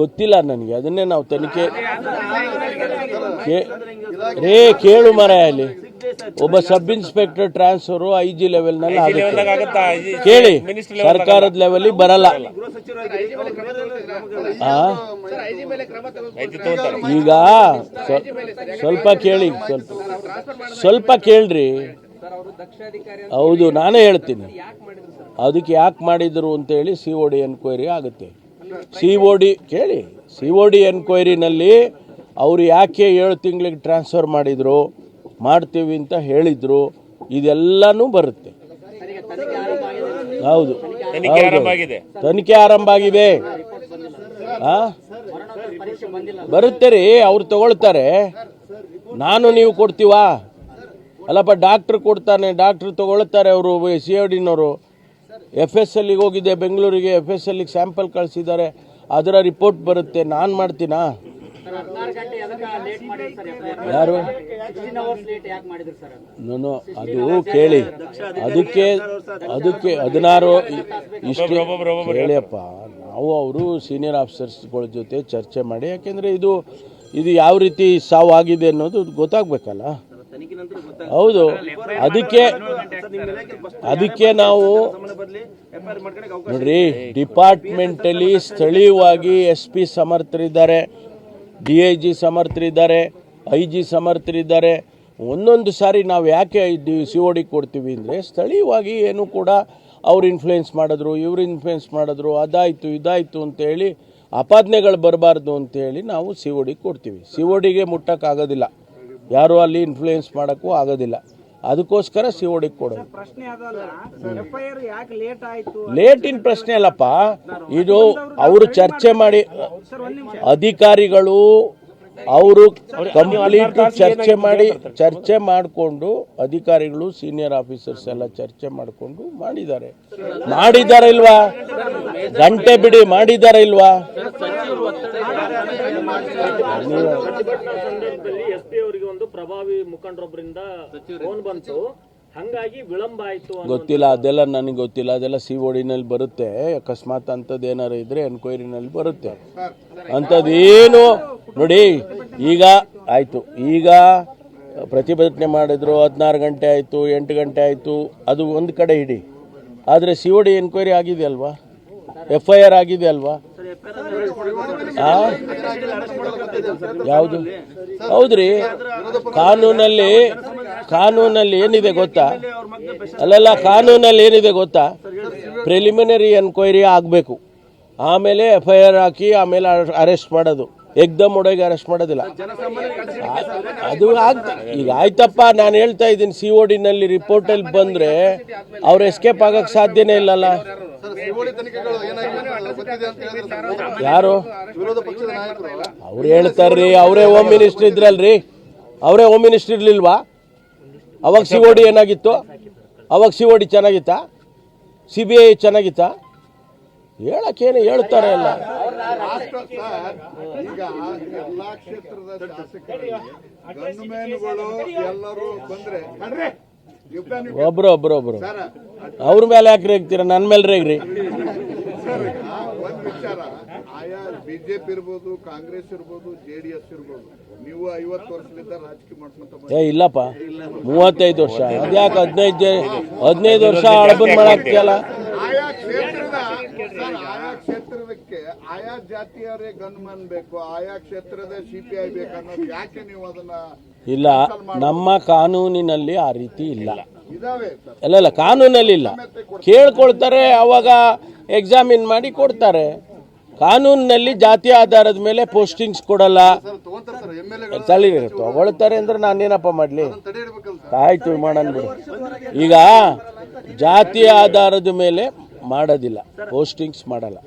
ಗೊತ್ತಿಲ್ಲ ನನಗೆ ಅದನ್ನೇ ನಾವು ತನಿಖೆ ರೇ ಕೇಳು ಮರ ಅಲ್ಲಿ. ಒಬ್ಬ sub inspector transfer I G ಲೆವೆಲ್ನಲ್ಲಿ ಕೇಳಿ ಸರ್ಕಾರದ ಲೆವೆಲ್ ಬರಲ್ಲ? ಈಗ ಸ್ವಲ್ಪ ಕೇಳಿ ಸ್ವಲ್ಪ ಸ್ವಲ್ಪ ಕೇಳ್ರಿ. ಹೌದು ನಾನೇ ಹೇಳ್ತೀನಿ. ಅದಕ್ಕೆ ಯಾಕೆ ಮಾಡಿದ್ರು ಅಂತೇಳಿ ಸಿ ಒ ಡಿ ಎನ್ಕ್ವೈರಿ ಆಗುತ್ತೆ. ಸಿ ಒ ಡಿ ಕೇಳಿ. ಸಿ ಒ ಡಿ ಎನ್ಕ್ವೈರಿನಲ್ಲಿ ಅವರು ಯಾಕೆ ಏಳು ತಿಂಗಳಿಗೆ ಟ್ರಾನ್ಸ್ಫರ್ ಮಾಡಿದ್ರು ಮಾಡ್ತೀವಿ ಅಂತ ಹೇಳಿದ್ರು ಇದೆಲ್ಲನೂ ಬರುತ್ತೆ. ಹೌದು. ಹೌದು. ತನಿಖೆ ಆರಂಭ ಆಗಿದೆ. ಆ? ಬರುತ್ತೆ ರೀ ಅವ್ರು ತಗೊಳ್ತಾರೆ. ನಾನು ನೀವು ಕೊಡ್ತೀವಾ? ಅಲ್ಲಪ್ಪ ಡಾಕ್ಟ್ರ್ ಕೊಡ್ತಾನೆ ಡಾಕ್ಟ್ರ್ ತೊಗೊಳ್ತಾರೆ ಅವರು ಸಿ ಎ ಡಿನವರು ಎಫ್ ಎಸ್ ಎಲ್ಲಿಗೆ ಹೋಗಿದ್ದೆ ಬೆಂಗಳೂರಿಗೆ ಎಫ್ ಎಸ್ ಎಲ್ಲಿಗೆ ಸ್ಯಾಂಪಲ್ ಕಳಿಸಿದ್ದಾರೆ. ಅದರ ರಿಪೋರ್ಟ್ ಬರುತ್ತೆ ನಾನು ಮಾಡ್ತೀನಾ? ಯಾರು? ನಾನು ಅದು ಕೇಳಿ. ಅದಕ್ಕೆ ಅದಕ್ಕೆ ಹದಿನಾರು ಇಷ್ಟು ಹೇಳಿಯಪ್ಪ ನಾವು ಅವರು ಸೀನಿಯರ್ ಆಫೀಸರ್ಸ್ಗಳ ಜೊತೆ ಚರ್ಚೆ ಮಾಡಿ ಯಾಕೆಂದರೆ ಇದು ಇದು ಯಾವ ರೀತಿ ಸಾವು ಆಗಿದೆ ಅನ್ನೋದು ಗೊತ್ತಾಗ್ಬೇಕಲ್ಲ. ಹೌದು. ಅದಕ್ಕೆ ಅದಕ್ಕೆ ನಾವು ನೋಡ್ರಿ ಡಿಪಾರ್ಟ್ಮೆಂಟಲ್ಲಿ ಸ್ಥಳೀಯವಾಗಿ ಎಸ್ ಪಿ ಸಮರ್ಥರಿದ್ದಾರೆ ಡಿ ಐ ಜಿ ಸಮರ್ಥರಿದ್ದಾರೆ ಐ ಜಿ ಸಮರ್ಥರಿದ್ದಾರೆ. ಒಂದೊಂದು ಸಾರಿ ನಾವು ಯಾಕೆ ಸಿ ಒ ಡಿ ಕೊಡ್ತೀವಿ ಅಂದರೆ ಸ್ಥಳೀಯವಾಗಿ ಏನು ಕೂಡ ಅವ್ರು ಇನ್ಫ್ಲುಯೆನ್ಸ್ ಮಾಡಿದ್ರು ಇವ್ರು ಇನ್ಫ್ಲುಯೆನ್ಸ್ ಮಾಡಿದ್ರು ಅದಾಯಿತು ಇದಾಯಿತು ಅಂತೇಳಿ ಆಪಾದನೆಗಳು ಬರಬಾರ್ದು ಅಂತೇಳಿ ನಾವು ಸಿ ಒ ಡಿ ಕೊಡ್ತೀವಿ. ಸಿ ಒ ಡಿಗೆ ಮುಟ್ಟಕ್ಕಾಗೋದಿಲ್ಲ. ಯಾರು ಅಲ್ಲಿ ಇನ್ಫ್ಲುಯೆನ್ಸ್ ಮಾಡೋಕ್ಕೂ ಆಗೋದಿಲ್ಲ. ಅದಕ್ಕೋಸ್ಕರ ಸಿ ಒ ಡಿಗೆ ಕೊಡೋದು. ಲೇಟ್ ಲೇಟಿನ ಪ್ರಶ್ನೆ ಅಲ್ಲಪ್ಪ ಇದು ಅವರು ಚರ್ಚೆ ಮಾಡಿ ಅಧಿಕಾರಿಗಳು ಅವರು ಕಂಪ್ಲೀಟ್ ಚರ್ಚೆ ಮಾಡಿ ಚರ್ಚೆ ಮಾಡಿಕೊಂಡು ಅಧಿಕಾರಿಗಳು ಸೀನಿಯರ್ ಆಫೀಸರ್ಸ್ ಎಲ್ಲ ಚರ್ಚೆ ಮಾಡಿಕೊಂಡು ಮಾಡಿದ್ದಾರೆ. ಮಾಡಿದ್ದಾರೆ ಇಲ್ವಾ? ಗಂಟೆ ಬಿಡಿ ಮಾಡಿದ್ದಾರೆ ಇಲ್ವಾ? ಸಂದರ್ಭದಲ್ಲಿ ಎಸ್ ಅವರಿಗೆ ಒಂದು ಪ್ರಭಾವಿ ಮುಖಂಡರೊಬ್ಬರಿಂದ ಫೋನ್ ಬಂತು. ಹಂಗಾಗಿ ವಿಳಂಬ ಆಯ್ತು ಗೊತ್ತಿಲ್ಲ, ಅದೆಲ್ಲ ನನಗೆ ಗೊತ್ತಿಲ್ಲ. ಅದೆಲ್ಲ ಸಿ ಓಡಿನಲ್ಲಿ ಬರುತ್ತೆ. ಅಕಸ್ಮಾತ್ ಅಂಥದ್ದು ಏನಾರು ಇದ್ರೆ ಎನ್ಕ್ವೈರಿನಲ್ಲಿ ಬರುತ್ತೆ. ಅಂಥದ್ದೇನು ನೋಡಿ, ಈಗ ಆಯಿತು. ಈಗ ಪ್ರತಿಭಟನೆ ಮಾಡಿದ್ರು, ಹದಿನಾರು ಗಂಟೆ ಆಯಿತು, ಎಂಟು ಗಂಟೆ ಆಯಿತು, ಅದು ಒಂದು ಕಡೆ ಇಡಿ. ಆದರೆ ಸಿ ಡಿ ಎನ್ಕ್ವೈರಿ ಆಗಿದೆ ಅಲ್ವಾ? ಎಫ್ ಐ ಆರ್ ಆಗಿದೆ ಅಲ್ವಾ? ಯಾವುದು? ಹೌದ್ರಿ. ಕಾನೂನಲ್ಲಿ ಕಾನೂನಲ್ಲಿ ಏನಿದೆ ಗೊತ್ತಾ? ಅಲ್ಲಲ್ಲ, ಕಾನೂನಲ್ಲಿ ಏನಿದೆ ಗೊತ್ತಾ? ಪ್ರಿಲಿಮಿನರಿ ಎನ್ಕ್ವೈರಿ ಆಗಬೇಕು. ಆಮೇಲೆ ಎಫ್ ಐ ಆರ್ ಹಾಕಿ ಆಮೇಲೆ ಅರೆಸ್ಟ್ ಮಾಡೋದು. ಎಕ್ದಮ್ ಒಡೆಗೆ ಅರೆಸ್ಟ್ ಮಾಡೋದಿಲ್ಲ. ಅದು ಈಗ ಆಯ್ತಪ್ಪ, ನಾನು ಹೇಳ್ತಾ ಇದ್ದೀನಿ, ಸಿ ಒ ಡಿನಲ್ಲಿ ರಿಪೋರ್ಟಲ್ಲಿ ಬಂದರೆ ಅವ್ರು ಎಸ್ಕೇಪ್ ಆಗೋಕ್ಕೆ ಸಾಧ್ಯನೇ ಇಲ್ಲಲ್ಲ? ಯಾರು? ಅವ್ರು ಹೇಳ್ತಾರ್ರಿ, ಅವರೇ ಹೋಮ್ ಮಿನಿಸ್ಟರ್ ಇದ್ರಲ್ರಿ. ಅವರೇ ಹೋಮ್ ಮಿನಿಸ್ಟರ್ ಇರ್ಲಿಲ್ವಾ? ಅವಾಗ ಸಿ ಓಡಿ ಡಿ ಏನಾಗಿತ್ತು? ಅವಾಗ ಸಿ ಓಡಿ ಡಿ ಚೆನ್ನಾಗಿತ್ತಾ? ಸಿ ಬಿ ಐ ಚೆನ್ನಾಗಿತ್ತಾ? ಹೇಳಕ್ಕೇನು ಹೇಳ್ತಾರೆ ಎಲ್ಲ. ಈಗ ಎಲ್ಲಾ ಕ್ಷೇತ್ರದ ಶಾಸಕರಿಗೆ ಗನ್ಮೇನ್ಗಳು ಎಲ್ಲರೂ ಬಂದ್ರೆ ಯುದ್ಧ ಒಬ್ರು. ಒಬ್ರು ಒಬ್ರು ಅವ್ರ ಮೇಲೆ ಯಾಕೆ ರೇಗ್ತೀರ ನನ್ನ ಮೇಲೆ ರೇಗ್ರಿ ಆಯಾ ಬಿಜೆಪಿ ಇರ್ಬೋದು ಕಾಂಗ್ರೆಸ್ ಇರ್ಬೋದು ಜೆಡಿಎಸ್ ಇರ್ಬೋದು ನೀವು ಐವತ್ತು ವರ್ಷದಿಂದ ರಾಜಕೀಯ ಮಾಡ್ಕೊಂತ ಏ ಇಲ್ಲಪ್ಪ. ಮೂವತ್ತೈದು ವರ್ಷ. ಅದ್ಯಾಕೆ ಹದಿನೈದು ಹದಿನೈದು ವರ್ಷ ಅಳಬನ್ ಮಾಡಾಕ್ತಿಯಲ್ಲ? ಆಯಾ ಕ್ಷೇತ್ರದ ಸರ್, ಆಯಾ ಕ್ಷೇತ್ರದಕ್ಕೆ ಆಯಾ ಜಾತಿಯವರೇ ಗನ್ಮನ್ ಬೇಕು ಆಯಾ ಕ್ಷೇತ್ರದ ಸಿಪಿಐ ಬೇಕು ಅನ್ನೋದು ಯಾಕೆ ನೀವು ಅದನ್ನ ಇಲ್ಲ ನಮ್ಮ ಕಾನೂನಿನಲ್ಲಿ ಆ ರೀತಿ ಇಲ್ಲ. ಇದಾವೆ ಸರ್. ಅಲ್ಲ ಅಲ್ಲ ಕಾನೂನಲ್ಲಿ ಇಲ್ಲ ಕೇಳ್ಕೊಳ್ತಾರೆ ಅವಾಗ ಎಕ್ಸಾಮಿನ್ ಮಾಡಿ ಕೊಡ್ತಾರೆ. ಕಾನೂನಿನಲ್ಲಿ ಜಾತಿ ಆಧಾರದ ಮೇಲೆ ಪೋಸ್ಟಿಂಗ್ಸ್ ಕೊಡಲ್ಲ. ತಳಿ ತಗೊಳ್ತಾರೆ ಅಂದ್ರೆ ನಾನೇನಪ್ಪ ಮಾಡಲಿ? ಆಯ್ತು ಮಾಡೋಣ ಬಿಡು ಈಗ ಜಾತಿ ಆಧಾರದ ಮೇಲೆ ಮಾಡೋದಿಲ್ಲ ಪೋಸ್ಟಿಂಗ್ಸ್ ಮಾಡಲ್ಲ.